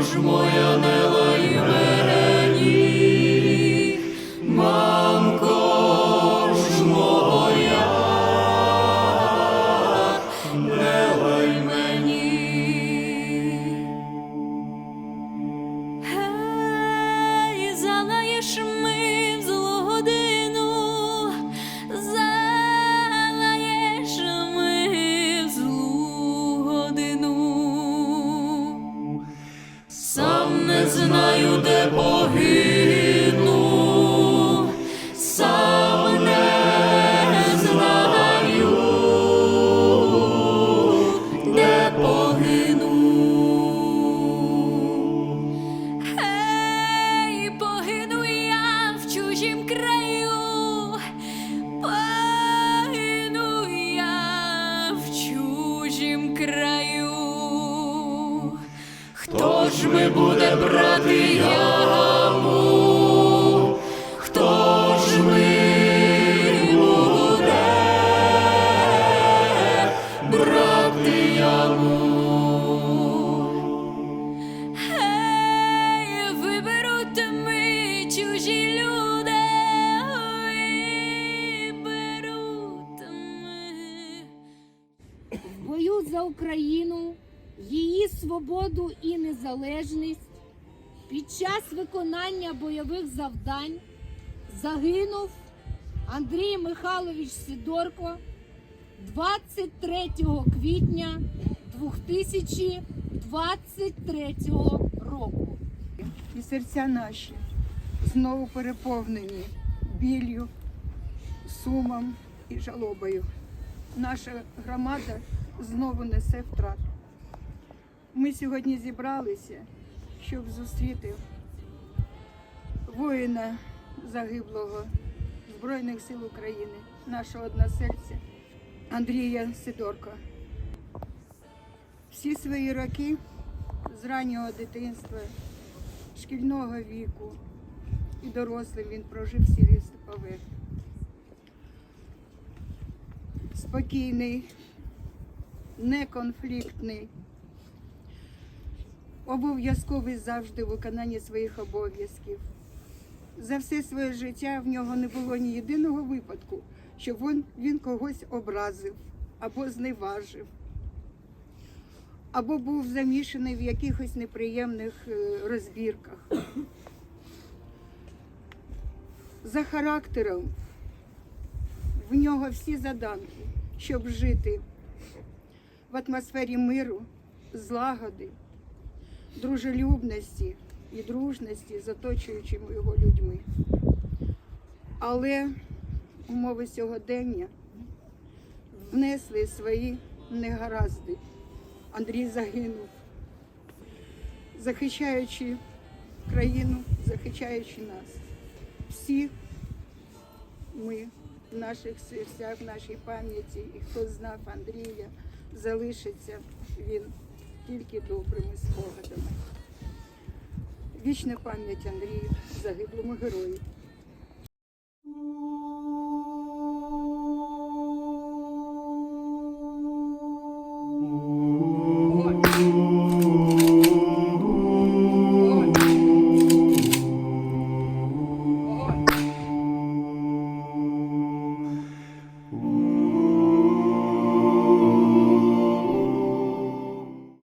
Ж моя не брати яму? Хто ж ми буде брати яму? Гей, виберуть ми чужі люди, виберуть ми. бою за Україну, її свободу і незалежність під час виконання бойових завдань загинув Андрій Михайлович Сидорко 23 квітня 2023 року. і серця наші знову переповнені біллю, сумом і жалобою. Наша громада знову несе втрату. Ми сьогодні зібралися, щоб зустріти воїна загиблого Збройних сил України, нашого односельця Андрія Сидорка. Всі свої роки з раннього дитинства шкільного віку і дорослим він прожив в Степове. Спокійний, неконфліктний, обов'язковий завжди в виконанні своїх обов'язків. За все своє життя в нього не було ні єдиного випадку, щоб він, він когось образив або зневажив або був замішаний в якихось неприємних е, розбірках. За характером в нього всі заданки, щоб жити в атмосфері миру, злагоди, дружелюбності і дружності з оточуючими його людьми. Але умови сьогодення внесли свої негаразди. Андрій загинув, захищаючи країну, захищаючи нас. Всі ми в наших серцях, в нашій пам'яті, і хто знав Андрія, залишиться він тільки добрими спогадами. Вічна пам'ять Андрію, загиблому герою.